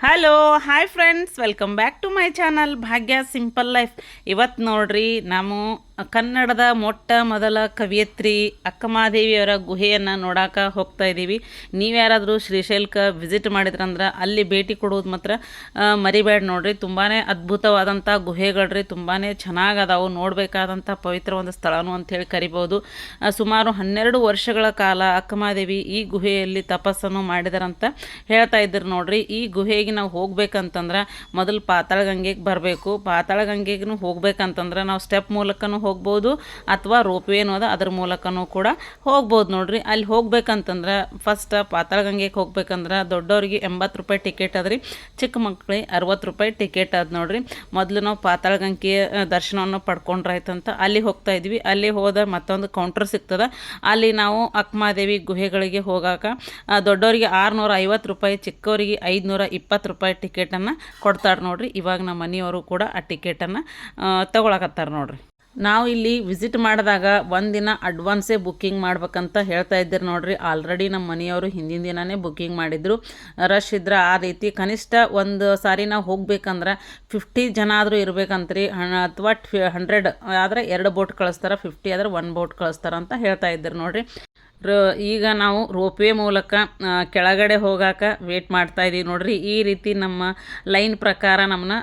Hello hi friends welcome back to my channel Bhagya simple life ಇವತ್ತು ನೋಡ್ರಿ ನಾವು ಕನ್ನಡದ ಮೊಟ್ಟ ಮೊದಲ ಕವಿಯತ್ರಿ ಅಕ್ಕಮಹಾದೇವಿಯವರ ಗುಹೆಯನ್ನು ನೋಡಾಕ ಹೋಗ್ತಾ ಇದ್ದೀವಿ. ನೀವ್ಯಾರಾದರೂ ಶ್ರೀಶೈಲ್ಕ ವಿಸಿಟ್ ಮಾಡಿದ್ರಂದ್ರೆ ಅಲ್ಲಿ ಭೇಟಿ ಕೊಡೋದು ಮಾತ್ರ ಮರಿಬೇಡ ನೋಡ್ರಿ. ತುಂಬಾ ಅದ್ಭುತವಾದಂಥ ಗುಹೆಗಳ್ರಿ. ತುಂಬಾ ಚೆನ್ನಾಗಿ ಅದಾವು ನೋಡಬೇಕಾದಂಥ ಪವಿತ್ರ ಒಂದು ಸ್ಥಳನೂ ಅಂಥೇಳಿ ಕರಿಬೋದು. ಸುಮಾರು ಹನ್ನೆರಡು ವರ್ಷಗಳ ಕಾಲ ಅಕ್ಕಮಹಾದೇವಿ ಈ ಗುಹೆಯಲ್ಲಿ ತಪಸ್ಸನ್ನು ಮಾಡಿದಾರಂತ ಹೇಳ್ತಾ ಇದ್ರು ನೋಡ್ರಿ. ಈ ಗುಹೆಗೆ ನಾವು ಹೋಗ್ಬೇಕಂತಂದ್ರೆ ಮೊದಲು ಪಾತಾಳ ಗಂಗೆಗೆ ಬರಬೇಕು. ಪಾತಾಳ ಗಂಗೆಗೂ ಹೋಗ್ಬೇಕಂತಂದ್ರೆ ನಾವು ಸ್ಟೆಪ್ ಮೂಲಕನೂ ಹೋಗ್ಬೋದು ಅಥವಾ ರೋಪ್ವೇ ಅನ್ನೋದು ಅದ್ರ ಮೂಲಕನೂ ಕೂಡ ಹೋಗ್ಬೋದು ನೋಡ್ರಿ. ಅಲ್ಲಿ ಹೋಗ್ಬೇಕಂತಂದ್ರೆ ಫಸ್ಟ್ ಪಾತಾಳ ಗಂಗೆಗೆ ಹೋಗ್ಬೇಕಂದ್ರೆ ದೊಡ್ಡವ್ರಿಗೆ ಎಂಬತ್ತು ರೂಪಾಯಿ ಟಿಕೆಟ್ ಅದ್ರಿ, ಚಿಕ್ಕ ಮಕ್ಳಿಗೆ ಅರವತ್ತು ರೂಪಾಯಿ ಟಿಕೆಟ್ ಅದ ನೋಡ್ರಿ. ಮೊದಲು ನಾವು ಪಾತಾಳ ಗಂಗೆಯ ದರ್ಶನವನ್ನು ಪಡ್ಕೊಂಡ್ರಾಯ್ತಂತ ಅಲ್ಲಿ ಹೋಗ್ತಾ ಇದ್ವಿ. ಅಲ್ಲಿ ಹೋದ ಮತ್ತೊಂದು ಕೌಂಟರ್ ಸಿಗ್ತದೆ. ಅಲ್ಲಿ ನಾವು ಅಕ್ಮಾದೇವಿ ಗುಹೆಗಳಿಗೆ ಹೋಗಾಕ ದೊಡ್ಡವರಿಗೆ ಆರುನೂರ ಐವತ್ತು ರೂಪಾಯಿ, ಚಿಕ್ಕವರಿಗೆ ಐದುನೂರ ಇಪ್ಪತ್ತು ರೂಪಾಯಿ ಟಿಕೆಟನ್ನು ಕೊಡ್ತಾರೆ ನೋಡ್ರಿ. ಇವಾಗ ನಮ್ಮ ಮನೆಯವರು ಕೂಡ ಆ ಟಿಕೆಟನ್ನು ತಗೊಳಕತ್ತಾರೆ ನೋಡ್ರಿ. ನಾವು ಇಲ್ಲಿ ವಿಸಿಟ್ ಮಾಡಿದಾಗ ಒಂದಿನ ಅಡ್ವಾನ್ಸೇ ಬುಕ್ಕಿಂಗ್ ಮಾಡ್ಬೇಕಂತ ಹೇಳ್ತಾ ಇದ್ದೀರಿ ನೋಡಿರಿ. ಆಲ್ರೆಡಿ ನಮ್ಮ ಮನೆಯವರು ಹಿಂದಿನ ದಿನವೇ ಬುಕ್ಕಿಂಗ್ ಮಾಡಿದ್ರು. ರಶ್ ಇದ್ರೆ ಆ ರೀತಿ ಕನಿಷ್ಠ ಒಂದು ಸಾರಿ ನಾವು ಹೋಗ್ಬೇಕಂದ್ರೆ ಫಿಫ್ಟಿ ಜನ ಆದರೂ ಇರ್ಬೇಕಂತ್ರಿ. ಅಥವಾ ಹಂಡ್ರೆಡ್ ಆದರೆ ಎರಡು ಬೋಟ್ ಕಳಿಸ್ತಾರೆ ಫಿಫ್ಟಿ ಆದ್ರೆ ಒನ್ ಬೋಟ್ ಕಳಿಸ್ತಾರೆ ಅಂತ ಹೇಳ್ತಾ ಇದ್ದೀರಿ ನೋಡ್ರಿ. ರ, ಈಗ ನಾವು ರೋಪ್ವೇ ಮೂಲಕ ಕೆಳಗಡೆ ಹೋಗಾಕ ವೇಟ್ ಮಾಡ್ತಾ ಇದೀವಿ. ನೋಡ್ರಿ, ಈ ರೀತಿ ನಮ್ಮ ಲೈನ್ ಪ್ರಕಾರ ನಮ್ಮನ್ನ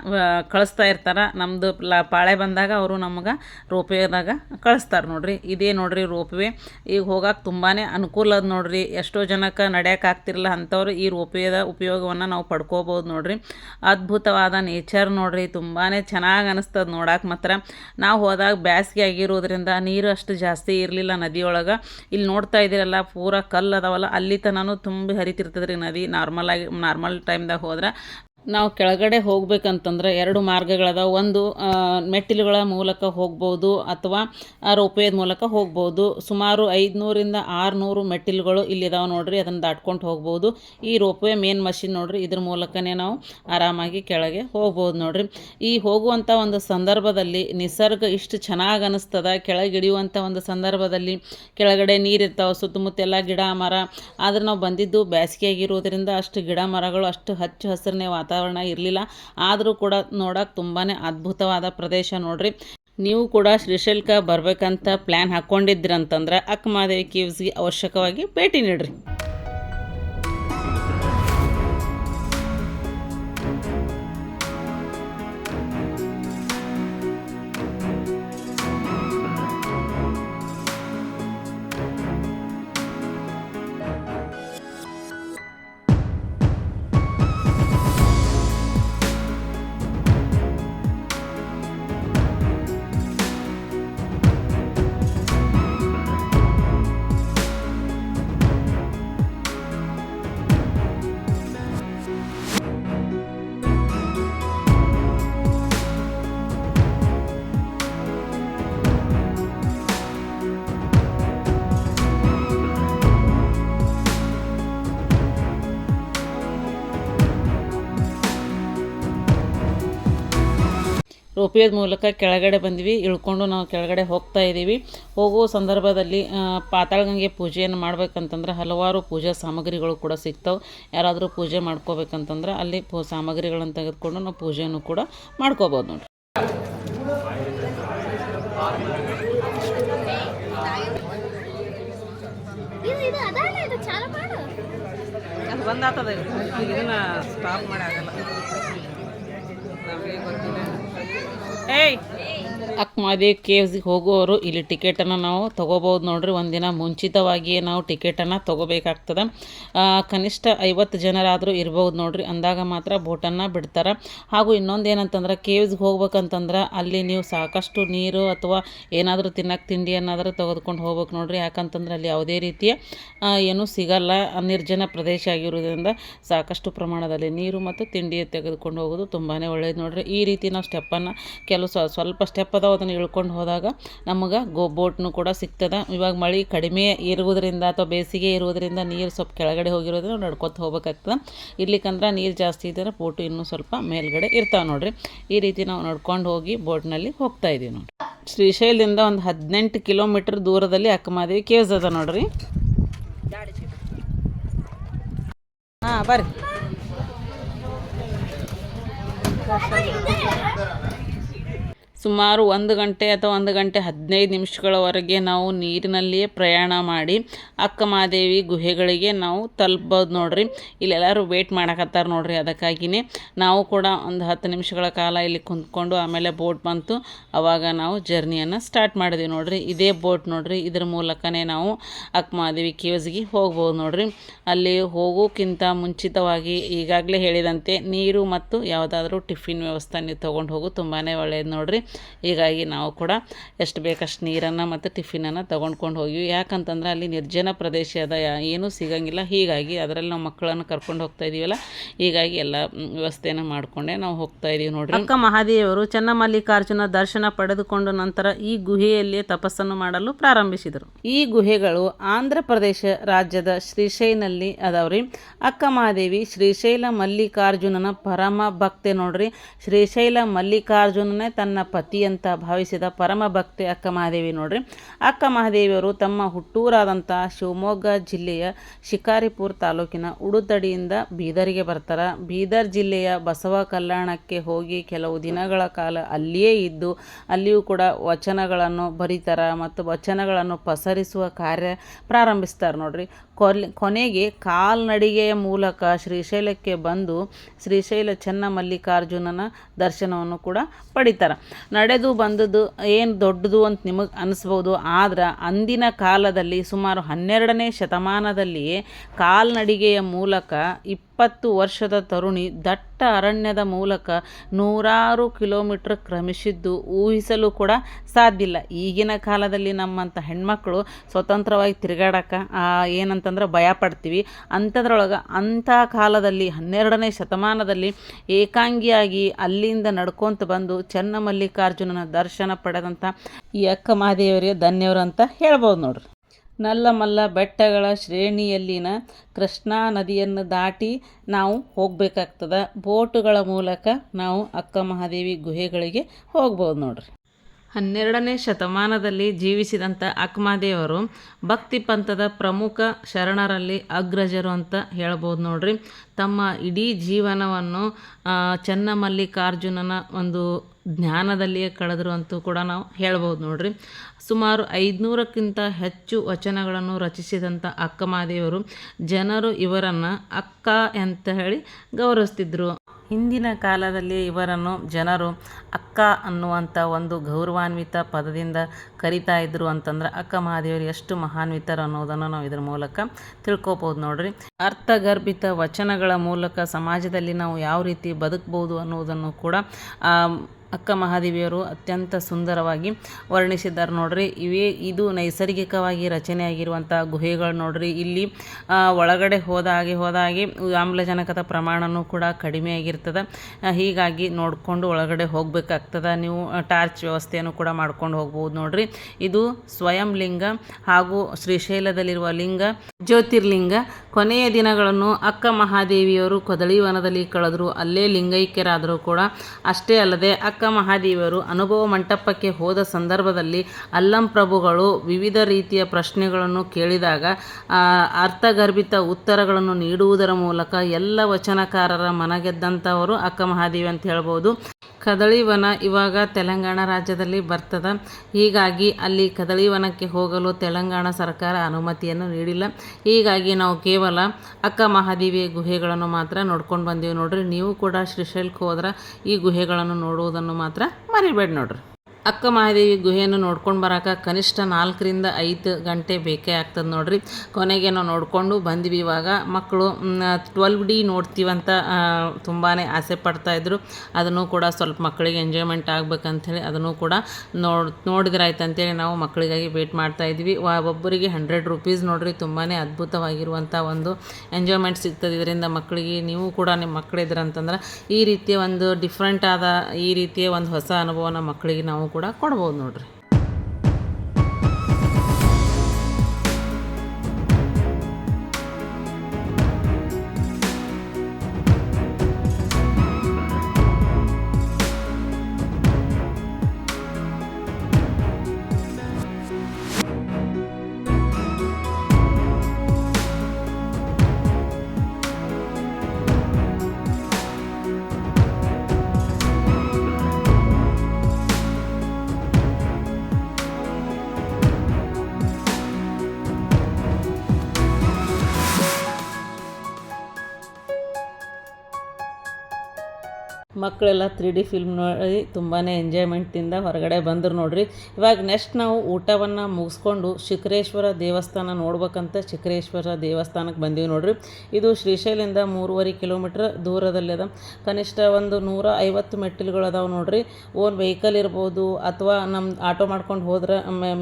ಕಳಿಸ್ತಾ ಇರ್ತಾರೆ. ನಮ್ಮದು ಲ, ಪಾಳೆ ಬಂದಾಗ ಅವರು ನಮ್ಗೆ ರೋಪ್ವೇದಾಗ ಕಳಿಸ್ತಾರೆ ನೋಡ್ರಿ. ಇದೇ ನೋಡ್ರಿ ರೋಪ್ವೇ. ಈಗ ಹೋಗಾಕ ತುಂಬಾ ಅನುಕೂಲ ಅದ ನೋಡ್ರಿ. ಎಷ್ಟೋ ಜನಕ್ಕೆ ನಡೆಯಕ್ಕೆ ಆಗ್ತಿರಲ್ಲ ಅಂಥವ್ರು ಈ ರೋಪ್ವೇದ ಉಪಯೋಗವನ್ನು ನಾವು ಪಡ್ಕೋಬೋದು ನೋಡ್ರಿ. ಅದ್ಭುತವಾದ ನೇಚರ್ ನೋಡ್ರಿ. ತುಂಬಾ ಚೆನ್ನಾಗಿ ಅನಿಸ್ತದೆ ನೋಡಕ್ಕೆ ಮಾತ್ರ. ನಾವು ಹೋದಾಗ ಬ್ಯಾಸ್ಗೆ ಆಗಿರೋದ್ರಿಂದ ನೀರು ಅಷ್ಟು ಜಾಸ್ತಿ ಇರಲಿಲ್ಲ ನದಿಯೊಳಗೆ. ಇಲ್ಲಿ ನೋಡ್ತಾ ಇದ್ದೀರಲ್ಲ ಪೂರ ಕಲ್ಲು ಅದಾವಲ್ಲ, ಅಲ್ಲಿ ತನೂ ತುಂಬಿ ಹರಿತಿರ್ತದೆ ರೀ ನದಿ. ನಾರ್ಮಲ್ ಆಗಿ ನಾರ್ಮಲ್ ಟೈಮ್ದಾಗ ಹೋದ್ರೆ ನಾವು ಕೆಳಗಡೆ ಹೋಗಬೇಕಂತಂದ್ರೆ ಎರಡು ಮಾರ್ಗಗಳದಾವ. ಒಂದು ಮೆಟ್ಟಿಲುಗಳ ಮೂಲಕ ಹೋಗ್ಬೋದು ಅಥವಾ ರೋಪ್ವೇದ ಮೂಲಕ ಹೋಗ್ಬೋದು. ಸುಮಾರು ಐದುನೂರಿಂದ ಆರುನೂರು ಮೆಟ್ಟಿಲುಗಳು ಇಲ್ಲಿದಾವೆ ನೋಡ್ರಿ, ಅದನ್ನು ದಾಟ್ಕೊಂಡು ಹೋಗ್ಬೋದು. ಈ ರೋಪ್ವೇ ಮೇನ್ ಮಷಿನ್ ನೋಡ್ರಿ, ಇದ್ರ ಮೂಲಕನೇ ನಾವು ಆರಾಮಾಗಿ ಕೆಳಗೆ ಹೋಗ್ಬೋದು ನೋಡ್ರಿ. ಈ ಹೋಗುವಂಥ ಒಂದು ಸಂದರ್ಭದಲ್ಲಿ ನಿಸರ್ಗ ಇಷ್ಟು ಚೆನ್ನಾಗಿ ಅನಿಸ್ತದ. ಕೆಳಗೆ ಇಳಿಯುವಂಥ ಒಂದು ಸಂದರ್ಭದಲ್ಲಿ ಕೆಳಗಡೆ ನೀರಿರ್ತಾವೆ ಸುತ್ತಮುತ್ತ ಎಲ್ಲ ಗಿಡ ಮರ. ಆದ್ರೆ ನಾವು ಬಂದಿದ್ದು ಬೇಸಿಗೆ ಆಗಿರೋದ್ರಿಂದ ಅಷ್ಟು ಗಿಡ ಮರಗಳು ಅಷ್ಟು ಹಚ್ಚ ಹಸಿರನೇ ವಾತಾವರಣ ಇರಲಿಲ್ಲ. ಆದರೂ ಕೂಡ ನೋಡೋಕೆ ತುಂಬಾ ಅದ್ಭುತವಾದ ಪ್ರದೇಶ ನೋಡ್ರಿ. ನೀವು ಕೂಡ ಶ್ರೀಶೈಲಕ್ಕೆ ಬರಬೇಕಂತ ಪ್ಲ್ಯಾನ್ ಹಾಕ್ಕೊಂಡಿದ್ದೀರಂತಂದ್ರೆ ಅಕ್ಕಮಾದೇವಿ ಕೇವ್ಸ್ಗೆ ಅವಶ್ಯಕವಾಗಿ ಭೇಟಿ ನೀಡ್ರಿ. ರೋಪಿಯೋದ ಮೂಲಕ ಕೆಳಗಡೆ ಬಂದ್ವಿ ಇಳ್ಕೊಂಡು ನಾವು ಕೆಳಗಡೆ ಹೋಗ್ತಾ ಇದ್ದೀವಿ ಹೋಗುವ ಸಂದರ್ಭದಲ್ಲಿ ಪಾತಾಳಗಂಗೆ ಪೂಜೆಯನ್ನು ಮಾಡ್ಬೇಕಂತಂದ್ರೆ ಹಲವಾರು ಪೂಜಾ ಸಾಮಗ್ರಿಗಳು ಕೂಡ ಸಿಗ್ತಾವೆ. ಯಾರಾದರೂ ಪೂಜೆ ಮಾಡ್ಕೋಬೇಕಂತಂದ್ರೆ ಅಲ್ಲಿ ಪೂ ಸಾಮಗ್ರಿಗಳನ್ನು ತೆಗೆದುಕೊಂಡು ನಾವು ಪೂಜೆಯನ್ನು ಕೂಡ ಮಾಡ್ಕೋಬೋದು ನೋಡಿ ಇದು ಇದು ಅದಾನ ಇದು ಚಾಲು ಮಾಡು. ಅದು ಬಂದಾತದ. ಇದನ್ನ ಸ್ಟಾಪ್ ಮಾಡಿ ಆಗಲ್ಲ. Hey. ಅಕ್ಮಾದೇವಿ ಕೇವ್ಸ್ಗೆ ಹೋಗುವವರು ಇಲ್ಲಿ ಟಿಕೆಟನ್ನು ನಾವು ತೊಗೋಬೋದು ನೋಡ್ರಿ. ಒಂದಿನ ಮುಂಚಿತವಾಗಿಯೇ ನಾವು ಟಿಕೆಟನ್ನು ತೊಗೋಬೇಕಾಗ್ತದೆ. ಕನಿಷ್ಠ ಐವತ್ತು ಜನರಾದರೂ ಇರ್ಬೋದು ನೋಡ್ರಿ. ಅಂದಾಗ ಮಾತ್ರ ಬೋಟನ್ನು ಬಿಡ್ತಾರೆ. ಹಾಗೂ ಇನ್ನೊಂದು ಏನಂತಂದ್ರೆ ಕೇವ್ಸ್ಗೆ ಹೋಗ್ಬೇಕಂತಂದ್ರೆ ಅಲ್ಲಿ ನೀವು ಸಾಕಷ್ಟು ನೀರು ಅಥವಾ ಏನಾದರೂ ತಿನ್ನಕ್ಕೆ ತಿಂಡಿ ಏನಾದರೂ ತೆಗೆದುಕೊಂಡು ಹೋಗ್ಬೇಕು ನೋಡ್ರಿ. ಯಾಕಂತಂದ್ರೆ ಅಲ್ಲಿ ಯಾವುದೇ ರೀತಿಯ ಏನೂ ಸಿಗಲ್ಲ. ನಿರ್ಜನ ಪ್ರದೇಶ ಆಗಿರೋದ್ರಿಂದ ಸಾಕಷ್ಟು ಪ್ರಮಾಣದಲ್ಲಿ ನೀರು ಮತ್ತು ತಿಂಡಿ ತೆಗೆದುಕೊಂಡು ಹೋಗೋದು ತುಂಬಾ ಒಳ್ಳೇದು ನೋಡ್ರಿ. ಈ ರೀತಿ ನಾವು ಸ್ಟೆಪ್ಪನ್ನು ಕೆಲವು ಸ್ವ- ಸ್ವಲ್ಪ ಸ್ಟೆಪ್ ಅದಾವ ಅದನ್ನು ಇಳ್ಕೊಂಡು ಹೋದಾಗ ನಮಗೆ ಗೋ ಬೋಟ್ನು ಕೂಡ ಸಿಗ್ತದೆ. ಇವಾಗ ಮಳೆ ಕಡಿಮೆ ಇರುವುದರಿಂದ ಅಥವಾ ಬೇಸಿಗೆ ಇರುವುದರಿಂದ ನೀರು ಸ್ವಲ್ಪ ಕೆಳಗಡೆ ಹೋಗಿರೋದ್ರಿಂದ ನಡ್ಕೊತ ಹೋಗ್ಬೇಕಾಗ್ತದೆ. ಇರ್ಲಿಕ್ಕಂದ್ರೆ ನೀರು ಜಾಸ್ತಿ ಇದ್ದರೆ ಬೋಟು ಇನ್ನೂ ಸ್ವಲ್ಪ ಮೇಲ್ಗಡೆ ಇರ್ತಾವೆ ನೋಡಿರಿ. ಈ ರೀತಿ ನಾವು ನಡ್ಕೊಂಡು ಹೋಗಿ ಬೋಟ್ನಲ್ಲಿ ಹೋಗ್ತಾ ಇದೀವಿ ನೋಡಿರಿ. ಶ್ರೀಶೈಲದಿಂದ ಒಂದು ಹದಿನೆಂಟು ಕಿಲೋಮೀಟ್ರ್ ದೂರದಲ್ಲಿ ಅಕ್ಕಮಾದೇವಿ ಕೇವ್ಸ್ ಅದ ನೋಡ್ರಿ. ಹಾಂ, ಬರ್ರಿ. ಸುಮಾರು ಒಂದು ಗಂಟೆ ಅಥವಾ ಒಂದು ಗಂಟೆ ಹದಿನೈದು ನಿಮಿಷಗಳವರೆಗೆ ನಾವು ನೀರಿನಲ್ಲಿಯೇ ಪ್ರಯಾಣ ಮಾಡಿ ಅಕ್ಕ ಮಹಾದೇವಿ ಗುಹೆಗಳಿಗೆ ನಾವು ತಲುಪ್ಬೋದು ನೋಡ್ರಿ. ಇಲ್ಲೆಲ್ಲರೂ ವೇಟ್ ಮಾಡಕತ್ತಾರ ನೋಡ್ರಿ ಅದಕ್ಕಾಗಿಯೇ ನಾವು ಕೂಡ ಒಂದು ಹತ್ತು ನಿಮಿಷಗಳ ಕಾಲ ಇಲ್ಲಿ ಕುಂತ್ಕೊಂಡು ಆಮೇಲೆ ಬೋಟ್ ಬಂತು. ಆವಾಗ ನಾವು ಜರ್ನಿಯನ್ನು ಸ್ಟಾರ್ಟ್ ಮಾಡಿದ್ವಿ ನೋಡ್ರಿ. ಇದೇ ಬೋಟ್ ನೋಡ್ರಿ. ಇದ್ರ ಮೂಲಕನೇ ನಾವು ಅಕ್ಕ ಮಹಾದೇವಿ ಕೇವ್ಸ್ಗೆ ಹೋಗ್ಬೋದು ನೋಡ್ರಿ. ಅಲ್ಲಿ ಹೋಗೋಕ್ಕಿಂತ ಮುಂಚಿತವಾಗಿ ಈಗಾಗಲೇ ಹೇಳಿದಂತೆ ನೀರು ಮತ್ತು ಯಾವುದಾದ್ರೂ ಟಿಫಿನ್ ವ್ಯವಸ್ಥೆ ನೀವು ತೊಗೊಂಡು ಹೋಗು ತುಂಬಾ ಒಳ್ಳೆಯದು ನೋಡ್ರಿ. ಹೀಗಾಗಿ ನಾವು ಕೂಡ ಎಷ್ಟು ಬೇಕಷ್ಟು ನೀರನ್ನು ಮತ್ತು ಟಿಫಿನನ್ನು ತೊಗೊಂಡ್ಕೊಂಡು ಹೋಗಿವಿ ಯಾಕಂತಂದ್ರೆ ಅಲ್ಲಿ ನಿರ್ಜನ ಪ್ರದೇಶ ಅದ ಏನೂ ಸಿಗಂಗಿಲ್ಲ. ಹೀಗಾಗಿ ಅದರಲ್ಲಿ ನಾವು ಮಕ್ಕಳನ್ನು ಕರ್ಕೊಂಡು ಹೋಗ್ತಾ ಇದೀವಲ್ಲ ಹೀಗಾಗಿ ಎಲ್ಲ ವ್ಯವಸ್ಥೆನ ವ್ಯವಸ್ಥೆಯನ್ನು ಮಾಡಿಕೊಂಡೇ ನಾವು ಹೋಗ್ತಾ ಇದೀವಿ ನೋಡ್ರಿ. ಅಕ್ಕ ಮಹಾದೇವರು ಚನ್ನಮಲ್ಲಿಕಾರ್ಜುನ ದರ್ಶನ ಪಡೆದುಕೊಂಡು ನಂತರ ಈ ಗುಹೆಯಲ್ಲಿ ತಪಸ್ಸನ್ನು ಮಾಡಲು ಪ್ರಾರಂಭಿಸಿದರು. ಈ ಗುಹೆಗಳು ಆಂಧ್ರ ಪ್ರದೇಶ ರಾಜ್ಯದ ಶ್ರೀಶೈನಲ್ಲಿ ಅದಾವ್ರಿ. ಅಕ್ಕ ಮಹಾದೇವಿ ಶ್ರೀಶೈಲ ಮಲ್ಲಿಕಾರ್ಜುನನ ಪರಮ ಭಕ್ತೆ ನೋಡ್ರಿ. ಶ್ರೀಶೈಲ ಮಲ್ಲಿಕಾರ್ಜುನನೇ ತನ್ನ ಪತಿ ಅಂತ ಭಾವಿಸಿದ ಪರಮ ಭಕ್ತೆ ಅಕ್ಕ ಮಹಾದೇವಿ ನೋಡ್ರಿ. ಅಕ್ಕ ಮಹಾದೇವಿಯವರು ತಮ್ಮ ಹುಟ್ಟೂರಾದಂಥ ಶಿವಮೊಗ್ಗ ಜಿಲ್ಲೆಯ ಶಿಕಾರಿಪುರ ತಾಲೂಕಿನ ಉಡುತಡಿಯಿಂದ ಬೀದರಿಗೆ ಬರ್ತಾರೆ. ಬೀದರ್ ಜಿಲ್ಲೆಯ ಬಸವ ಕಲ್ಯಾಣಕ್ಕೆ ಹೋಗಿ ಕೆಲವು ದಿನಗಳ ಕಾಲ ಅಲ್ಲಿಯೇ ಇದ್ದು, ಅಲ್ಲಿಯೂ ಕೂಡ ವಚನಗಳನ್ನು ಬರೀತಾರ ಮತ್ತು ವಚನಗಳನ್ನು ಪಸರಿಸುವ ಕಾರ್ಯ ಪ್ರಾರಂಭಿಸ್ತಾರೆ ನೋಡ್ರಿ. ಕೊಲ್, ಕೊನೆಗೆ ಕಾಲ್ನಡಿಗೆಯ ಮೂಲಕ ಶ್ರೀಶೈಲಕ್ಕೆ ಬಂದು ಶ್ರೀಶೈಲ ಚೆನ್ನಮಲ್ಲಿಕಾರ್ಜುನನ ದರ್ಶನವನ್ನು ಕೂಡ ಪಡಿತಾರೆ. ನಡೆದು ಬಂದದ್ದು ಏನು ದೊಡ್ಡದು ಅಂತ ನಿಮಗೆ ಅನಿಸ್ಬೋದು, ಆದ್ರೆ ಅಂದಿನ ಕಾಲದಲ್ಲಿ ಸುಮಾರು ಹನ್ನೆರಡನೇ ಶತಮಾನದಲ್ಲಿ ಕಾಲ್ನಡಿಗೆಯ ಮೂಲಕ ಇಪ್ಪತ್ತು ವರ್ಷದ ತರುಣಿ ದಟ್ಟ ಅರಣ್ಯದ ಮೂಲಕ ನೂರಾರು ಕಿಲೋಮೀಟ್ರ್ ಕ್ರಮಿಸಿದ್ದು ಊಹಿಸಲು ಕೂಡ ಸಾಧ್ಯ ಇಲ್ಲ ಈಗಿನ ಕಾಲದಲ್ಲಿ ನಮ್ಮಂಥ ಹೆಣ್ಮಕ್ಳು ಸ್ವತಂತ್ರವಾಗಿ ತಿರುಗಾಡಕ್ಕೆ ಏನಂತಂದ್ರೆ ಭಯ ಪಡ್ತೀವಿ. ಅಂಥದ್ರೊಳಗೆ ಅಂಥ ಕಾಲದಲ್ಲಿ, ಹನ್ನೆರಡನೇ ಶತಮಾನದಲ್ಲಿ ಏಕಾಂಗಿಯಾಗಿ ಅಲ್ಲಿಂದ ನಡ್ಕೊತ ಬಂದು ಚನ್ನಮಲ್ಲಿಕಾರ್ಜುನನ ದರ್ಶನ ಪಡೆದಂಥ ಈ ಅಕ್ಕ ಮಹಾದೇವರಿಗೆ ಧನ್ಯವರು ಅಂತ ಹೇಳ್ಬೋದು ನೋಡ್ರಿ. ನಲ್ಲಮಲ್ಲ ಬೆಟ್ಟಗಳ ಶ್ರೇಣಿಯಲ್ಲಿನ ಕೃಷ್ಣಾ ನದಿಯನ್ನು ದಾಟಿ ನಾವು ಹೋಗಬೇಕಾಗ್ತದ. ಬೋಟುಗಳ ಮೂಲಕ ನಾವು ಅಕ್ಕ ಮಹಾದೇವಿ ಗುಹೆಗಳಿಗೆ ಹೋಗ್ಬೋದು ನೋಡ್ರಿ. ಹನ್ನೆರಡನೇ ಶತಮಾನದಲ್ಲಿ ಜೀವಿಸಿದಂಥ ಅಕ್ಕಮಹಾದೇವರು ಭಕ್ತಿ ಪಂಥದ ಪ್ರಮುಖ ಶರಣರಲ್ಲಿ ಅಗ್ರಜರು ಅಂತ ಹೇಳ್ಬೋದು ನೋಡ್ರಿ. ತಮ್ಮ ಇಡೀ ಜೀವನವನ್ನು ಚನ್ನಮಲ್ಲಿಕಾರ್ಜುನನ ಒಂದು ಜ್ಞಾನದಲ್ಲಿಯೇ ಕಳೆದ್ರು ಅಂತೂ ಕೂಡ ನಾವು ಹೇಳ್ಬೋದು ನೋಡ್ರಿ. ಸುಮಾರು ಐದುನೂರಕ್ಕಿಂತ ಹೆಚ್ಚು ವಚನಗಳನ್ನು ರಚಿಸಿದಂಥ ಅಕ್ಕಮಾದೇವರು ಜನರು ಇವರನ್ನು ಅಕ್ಕ ಅಂತ ಹೇಳಿ ಗೌರವಿಸ್ತಿದ್ರು. ಹಿಂದಿನ ಕಾಲದಲ್ಲಿ ಇವರನ್ನು ಜನರು ಅಕ್ಕ ಅನ್ನುವಂಥ ಒಂದು ಗೌರವಾನ್ವಿತ ಪದದಿಂದ ಕರಿತಾ ಇದ್ರು ಅಂತಂದ್ರೆ ಅಕ್ಕ ಮಹಾದೇವರು ಎಷ್ಟು ಮಹಾನ್ವಿತರು ಅನ್ನೋದನ್ನು ನಾವು ಇದ್ರ ಮೂಲಕ ತಿಳ್ಕೊಬೋದು ನೋಡ್ರಿ. ಅರ್ಥಗರ್ಭಿತ ವಚನಗಳ ಮೂಲಕ ಸಮಾಜದಲ್ಲಿ ನಾವು ಯಾವ ರೀತಿ ಬದುಕ್ಬೋದು ಅನ್ನೋದನ್ನು ಕೂಡ ಅಕ್ಕ ಮಹಾದೇವಿಯವರು ಅತ್ಯಂತ ಸುಂದರವಾಗಿ ವರ್ಣಿಸಿದ್ದಾರೆ ನೋಡ್ರಿ. ಇವೇ ಇದು ನೈಸರ್ಗಿಕವಾಗಿ ರಚನೆಯಾಗಿರುವಂಥ ಗುಹೆಗಳು ನೋಡ್ರಿ. ಇಲ್ಲಿ ಒಳಗಡೆ ಹೋದ ಹಾಗೆ ಆಮ್ಲಜನಕದ ಪ್ರಮಾಣವೂ ಕೂಡ ಕಡಿಮೆ ಆಗಿರ್ತದೆ. ಹೀಗಾಗಿ ನೋಡಿಕೊಂಡು ಒಳಗಡೆ ಹೋಗಬೇಕಾಗ್ತದೆ. ನೀವು ಟಾರ್ಚ್ ವ್ಯವಸ್ಥೆಯನ್ನು ಕೂಡ ಮಾಡ್ಕೊಂಡು ಹೋಗ್ಬೋದು ನೋಡ್ರಿ. ಇದು ಸ್ವಯಂ ಲಿಂಗ ಹಾಗೂ ಶ್ರೀಶೈಲದಲ್ಲಿರುವ ಲಿಂಗ, ಜ್ಯೋತಿರ್ಲಿಂಗ. ಕೊನೆಯ ದಿನಗಳನ್ನು ಅಕ್ಕ ಮಹಾದೇವಿಯವರು ಕೊದಳಿವನದಲ್ಲಿ ಕಳೆದ್ರು ಅಲ್ಲೇ ಲಿಂಗೈಕ್ಯರಾದರೂ ಕೂಡ ಅಷ್ಟೇ ಅಲ್ಲದೆ ಅಕ್ಕ ಮಹಾದೇವಿಯವರು ಅನುಭವ ಮಂಟಪಕ್ಕೆ ಹೋದ ಸಂದರ್ಭದಲ್ಲಿ ಅಲ್ಲಂ ಪ್ರಭುಗಳು ವಿವಿಧ ರೀತಿಯ ಪ್ರಶ್ನೆಗಳನ್ನು ಕೇಳಿದಾಗ ಅರ್ಥಗರ್ಭಿತ ಉತ್ತರಗಳನ್ನು ನೀಡುವುದರ ಮೂಲಕ ಎಲ್ಲ ವಚನಕಾರರ ಮನಗೆದ್ದಂಥವರು ಅಕ್ಕ ಮಹಾದೇವಿ ಅಂತ ಹೇಳ್ಬೋದು. ಕದಳಿವನ ಇವಾಗ ತೆಲಂಗಾಣ ರಾಜ್ಯದಲ್ಲಿ ಬರ್ತದೆ. ಹೀಗಾಗಿ ಅಲ್ಲಿ ಕದಳಿವನಕ್ಕೆ ಹೋಗಲು ತೆಲಂಗಾಣ ಸರ್ಕಾರ ಅನುಮತಿಯನ್ನು ನೀಡಿಲ್ಲ. ಹೀಗಾಗಿ ನಾವು ಕೇವಲ ಅಕ್ಕ ಮಹಾದೇವಿಯ ಗುಹೆಗಳನ್ನು ಮಾತ್ರ ನೋಡ್ಕೊಂಡು ಬಂದೀವಿ ನೋಡ್ರಿ. ನೀವು ಕೂಡ ಶ್ರೀಶೈಲಕ್ಕೆ ಹೋದ್ರೆ ಈ ಗುಹೆಗಳನ್ನು ನೋಡುವುದನ್ನು ಮಾತ್ರ ಮರಿಬೇಡಿ ನೋಡ್ರಿ. ಅಕ್ಕ ಮಹಾದೇವಿ ಗುಹೆಯನ್ನು ನೋಡ್ಕೊಂಡು ಬರೋಕೆ ಕನಿಷ್ಠ ನಾಲ್ಕರಿಂದ ಐದು ಗಂಟೆ ಬೇಕೇ ಆಗ್ತದೆ ನೋಡ್ರಿ. ಕೊನೆಗೆ ನಾವು ನೋಡಿಕೊಂಡು ಬಂದ್ವಿ ಇವಾಗ. ಮಕ್ಕಳು ಟ್ವೆಲ್ವ್ ಡಿ ನೋಡ್ತೀವಂತ ತುಂಬಾ ಆಸೆ ಪಡ್ತಾಯಿದ್ರು ಅದನ್ನು ಕೂಡ ಸ್ವಲ್ಪ ಮಕ್ಕಳಿಗೆ ಎಂಜಾಯ್ಮೆಂಟ್ ಆಗ್ಬೇಕಂಥೇಳಿ ಅದನ್ನು ಕೂಡ ನೋಡಿ ನೋಡಿದ್ರಾಯ್ತು ಅಂತೇಳಿ ನಾವು ಮಕ್ಕಳಿಗಾಗಿ ವೇಟ್ ಮಾಡ್ತಾ ಇದ್ವಿ. ವ- ಒಬ್ಬರಿಗೆ ಹಂಡ್ರೆಡ್ ರುಪೀಸ್ ನೋಡ್ರಿ ತುಂಬಾ ಅದ್ಭುತವಾಗಿರುವಂಥ ಒಂದು ಎಂಜಾಯ್ಮೆಂಟ್ ಸಿಗ್ತದೆ ಇದರಿಂದ ಮಕ್ಕಳಿಗೆ ನೀವು ಕೂಡ ನಿಮ್ಮ ಮಕ್ಕಳಿದ್ರಂತಂದ್ರೆ ಈ ರೀತಿಯ ಒಂದು ಡಿಫ್ರೆಂಟ್ ಆದ ಈ ರೀತಿಯ ಒಂದು ಹೊಸ ಅನುಭವನ ಮಕ್ಕಳಿಗೆ ನಾವು ಕೂಡ ಕೊಡ್ಬೋದು ನೋಡ್ರಿ. ಮಕ್ಕಳೆಲ್ಲ ತ್ರೀ ಡಿ ಫಿಲ್ಮ್ ನೋಡಿ ತುಂಬಾ ಎಂಜಾಯ್ಮೆಂಟಿಂದ ಹೊರಗಡೆ ಬಂದರು ನೋಡಿರಿ. ಇವಾಗ ನೆಕ್ಸ್ಟ್ ನಾವು ಊಟವನ್ನು ಮುಗಿಸ್ಕೊಂಡು ಶಿಖರೇಶ್ವರ ದೇವಸ್ಥಾನ ನೋಡ್ಬೇಕಂತ ಶಿಖರೇಶ್ವರ ದೇವಸ್ಥಾನಕ್ಕೆ ಬಂದೀವಿ ನೋಡ್ರಿ. ಇದು ಶ್ರೀಶೈಲಿಂದ ಮೂರುವರೆ ಕಿಲೋಮೀಟ್ರ್ ದೂರದಲ್ಲಿದೆ ಕನಿಷ್ಠ ಒಂದು ನೂರ ಐವತ್ತು ಮೆಟ್ಟಿಲುಗಳು ಅದಾವೆ ನೋಡಿರಿ. ಓನ್ ವೆಹಿಕಲ್ ಇರ್ಬೋದು ಅಥವಾ ನಮ್ಮ ಆಟೋ ಮಾಡ್ಕೊಂಡು ಹೋದ್ರೆ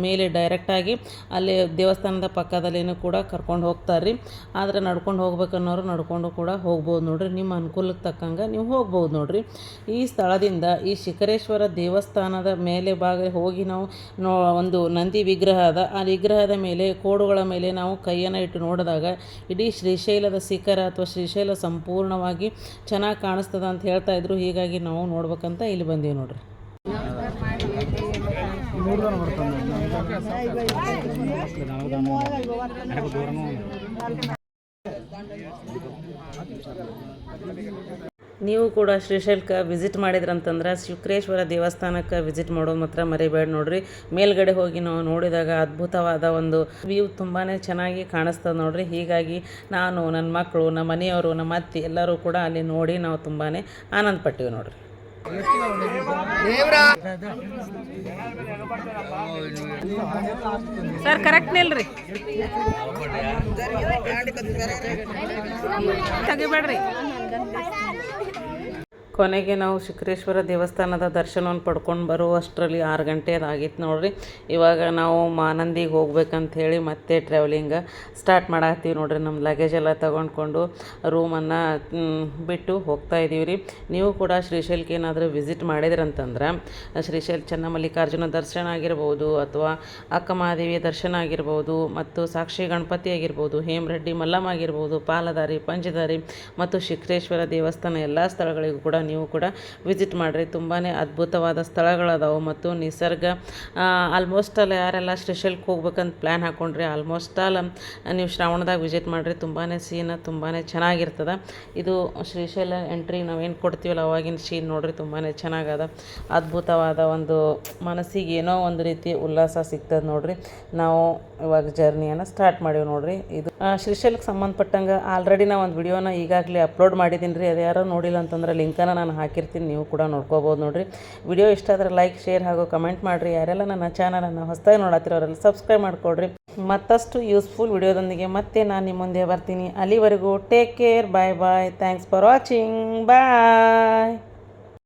ಮೇಲೆ ಡೈರೆಕ್ಟಾಗಿ ಅಲ್ಲಿ ದೇವಸ್ಥಾನದ ಪಕ್ಕದಲ್ಲಿನೂ ಕೂಡ ಕರ್ಕೊಂಡು ಹೋಗ್ತಾರೆ ರೀ ಆದರೆ ನಡ್ಕೊಂಡು ಹೋಗ್ಬೇಕನ್ನೋರು ನಡ್ಕೊಂಡು ಕೂಡ ಹೋಗ್ಬೋದು ನೋಡಿರಿ. ನಿಮ್ಮ ಅನುಕೂಲಕ್ಕೆ ತಕ್ಕಂಗೆ ನೀವು ಹೋಗ್ಬೋದು ನೋಡ್ರಿ. ಈ ಸ್ಥಳದಿಂದ ಈ ಶಿಖರೇಶ್ವರ ದೇವಸ್ಥಾನದ ಮೇಲೆ ಭಾಗ ಹೋಗಿ ನಾವು ನೋ ಒಂದು ನಂದಿ ವಿಗ್ರಹ ಅದ ಆ ವಿಗ್ರಹದ ಮೇಲೆ ಕೋಡುಗಳ ಮೇಲೆ ನಾವು ಕೈಯನ್ನು ಇಟ್ಟು ನೋಡಿದಾಗ ಇಡೀ ಶ್ರೀಶೈಲದ ಶಿಖರ ಅಥವಾ ಶ್ರೀಶೈಲ ಸಂಪೂರ್ಣವಾಗಿ ಚೆನ್ನಾಗಿ ಕಾಣಿಸ್ತದ ಅಂತ ಹೇಳ್ತಾ ಇದ್ರು. ಹೀಗಾಗಿ ನಾವು ನೋಡ್ಬೇಕಂತ ಇಲ್ಲಿ ಬಂದೀವಿ ನೋಡ್ರಿ. ನೀವು ಕೂಡ ಶ್ರೀಶೈಲ್ಕ ವಿಸಿಟ್ ಮಾಡಿದ್ರಂತಂದ್ರೆ ಶುಕ್ರೇಶ್ವರ ದೇವಸ್ಥಾನಕ್ಕೆ ವಿಸಿಟ್ ಮಾಡೋದು ಮಾತ್ರ ಮರಿಬೇಡ ನೋಡ್ರಿ. ಮೇಲ್ಗಡೆ ಹೋಗಿ ನಾವು ನೋಡಿದಾಗ ಅದ್ಭುತವಾದ ಒಂದು ವ್ಯೂ ತುಂಬಾ ಚೆನ್ನಾಗಿ ಕಾಣಿಸ್ತದೆ ನೋಡ್ರಿ. ಹೀಗಾಗಿ ನಾನು ನನ್ನ ಮಕ್ಕಳು ನಮ್ಮ ಮನೆಯವರು, ನಮ್ಮ ಅತ್ತಿ ಎಲ್ಲರೂ ಕೂಡ ಅಲ್ಲಿ ನೋಡಿ ನಾವು ತುಂಬಾ ಆನಂದ ಪಟ್ಟಿವಿ ನೋಡ್ರಿ. ಸರ್ ಕರೆಕ್ಟ್ ನಿಲ್ರಿ ತೆಗಿಬೇಡ್ರಿ. ಕೊನೆಗೆ ನಾವು ಶಿಖರೇಶ್ವರ ದೇವಸ್ಥಾನದ ದರ್ಶನವನ್ನು ಪಡ್ಕೊಂಡು ಬರುವಷ್ಟರಲ್ಲಿ ಆರು ಗಂಟೆ ಆಗಿತ್ತು ನೋಡ್ರಿ. ಇವಾಗ ನಾವು ಮಾನಂದಿಗೆ ಹೋಗ್ಬೇಕಂತ ಹೇಳಿ ಮತ್ತೆ ಟ್ರಾವೆಲಿಂಗ ಸ್ಟಾರ್ಟ್ ಮಾಡಾಕತ್ತೀವಿ ನೋಡಿರಿ. ನಮ್ಮ ಲಗೇಜ್ ಎಲ್ಲ ತಗೊಂಡ್ಕೊಂಡು ರೂಮನ್ನು ಬಿಟ್ಟು ಹೋಗ್ತಾ ಇದ್ದೀವಿ ರೀ. ನೀವು ಕೂಡ ಶ್ರೀಶೈಲಕ್ಕೆ ಏನಾದರೂ ವಿಸಿಟ್ ಮಾಡಿದ್ರಂತಂದ್ರೆ, ಶ್ರೀಶೈಲ್ ಚನ್ನಮಲ್ಲಿಕಾರ್ಜುನ ದರ್ಶನ ಆಗಿರ್ಬೋದು ಅಥವಾ ಅಕ್ಕಮಹಾದೇವಿಯ ದರ್ಶನ ಆಗಿರ್ಬೋದು ಮತ್ತು ಸಾಕ್ಷಿ ಗಣಪತಿ ಆಗಿರ್ಬೋದು, ಹೇಮರೆಡ್ಡಿ ಮಲ್ಲಮ್ಮ ಆಗಿರ್ಬೋದು ಪಾಲದಾರಿ ಪಂಚದಾರಿ ಮತ್ತು ಶಿಕ್ರೇಶ್ವರ ದೇವಸ್ಥಾನ ಎಲ್ಲ ಸ್ಥಳಗಳಿಗೂ ಕೂಡ ನೀವು ಕೂಡ ವಿಸಿಟ್ ಮಾಡಿರಿ. ತುಂಬಾ ಅದ್ಭುತವಾದ ಸ್ಥಳಗಳದಾವೆ ಮತ್ತು ನಿಸರ್ಗ ಆಲ್ಮೋಸ್ಟ್ ಅಲ್ಲಿ ಯಾರೆಲ್ಲ ಶ್ರೀಶೈಲಕ್ಕೆ ಹೋಗ್ಬೇಕಂತ ಪ್ಲ್ಯಾನ್ ಹಾಕ್ಕೊಂಡ್ರಿ ಆಲ್ಮೋಸ್ಟ್ ಆಲ್ ನೀವು ಶ್ರಾವಣದಾಗ ವಿಸಿಟ್ ಮಾಡಿರಿ. ತುಂಬಾ ಸೀನ್ ತುಂಬಾ ಚೆನ್ನಾಗಿರ್ತದೆ. ಇದು ಶ್ರೀಶೈಲ ಎಂಟ್ರಿ ನಾವೇನು ಕೊಡ್ತೀವಲ್ಲ, ಅವಾಗಿನ ಸೀನ್ ನೋಡ್ರಿ ತುಂಬಾ ಚೆನ್ನಾಗದ. ಅದ್ಭುತವಾದ ಒಂದು ಮನಸ್ಸಿಗೆ ಏನೋ ಒಂದು ರೀತಿ ಉಲ್ಲಾಸ ಸಿಗ್ತದೆ ನೋಡ್ರಿ. ನಾವು ಇವಾಗ ಜರ್ನಿಯನ್ನು ಸ್ಟಾರ್ಟ್ ಮಾಡೀವಿ ನೋಡ್ರಿ. ಇದು ಶ್ರೀಶೈಲಕ್ಕೆ ಸಂಬಂಧಪಟ್ಟಂಗೆ ಆಲ್ರೆಡಿ ನಾವು ಒಂದು ವಿಡಿಯೋನ ಈಗಾಗಲೇ ಅಪ್ಲೋಡ್ ಮಾಡಿದ್ದೀನಿ ರೀ ಅದು ಯಾರೋ ನೋಡಿಲ್ಲ ಅಂತಂದ್ರೆ ಲಿಂಕನ್ನು ನಾನು ಹಾಕಿರ್ತೀನಿ, ನೀವು ಕೂಡ ನೋಡ್ಕೋಬೋದು ನೋಡಿರಿ. ವಿಡಿಯೋ ಇಷ್ಟ ಆದರೆ ಲೈಕ್ ಶೇರ್ ಹಾಗೂ ಕಮೆಂಟ್ ಮಾಡಿರಿ. ಯಾರೆಲ್ಲ ನನ್ನ ಚಾನಲನ್ನು ಹೊಸದಾಗಿ ನೋಡತ್ತಿರೋ ಅವರೆಲ್ಲ ಸಬ್ಸ್ಕ್ರೈಬ್ ಮಾಡಿಕೊಡ್ರಿ. ಮತ್ತಷ್ಟು ಯೂಸ್ಫುಲ್ ವಿಡಿಯೋದೊಂದಿಗೆ ಮತ್ತೆ ನಾನು ನಿಮ್ಮ ಮುಂದೆ ಬರ್ತೀನಿ. ಅಲ್ಲಿವರೆಗೂ take care bye bye thanks for watching bye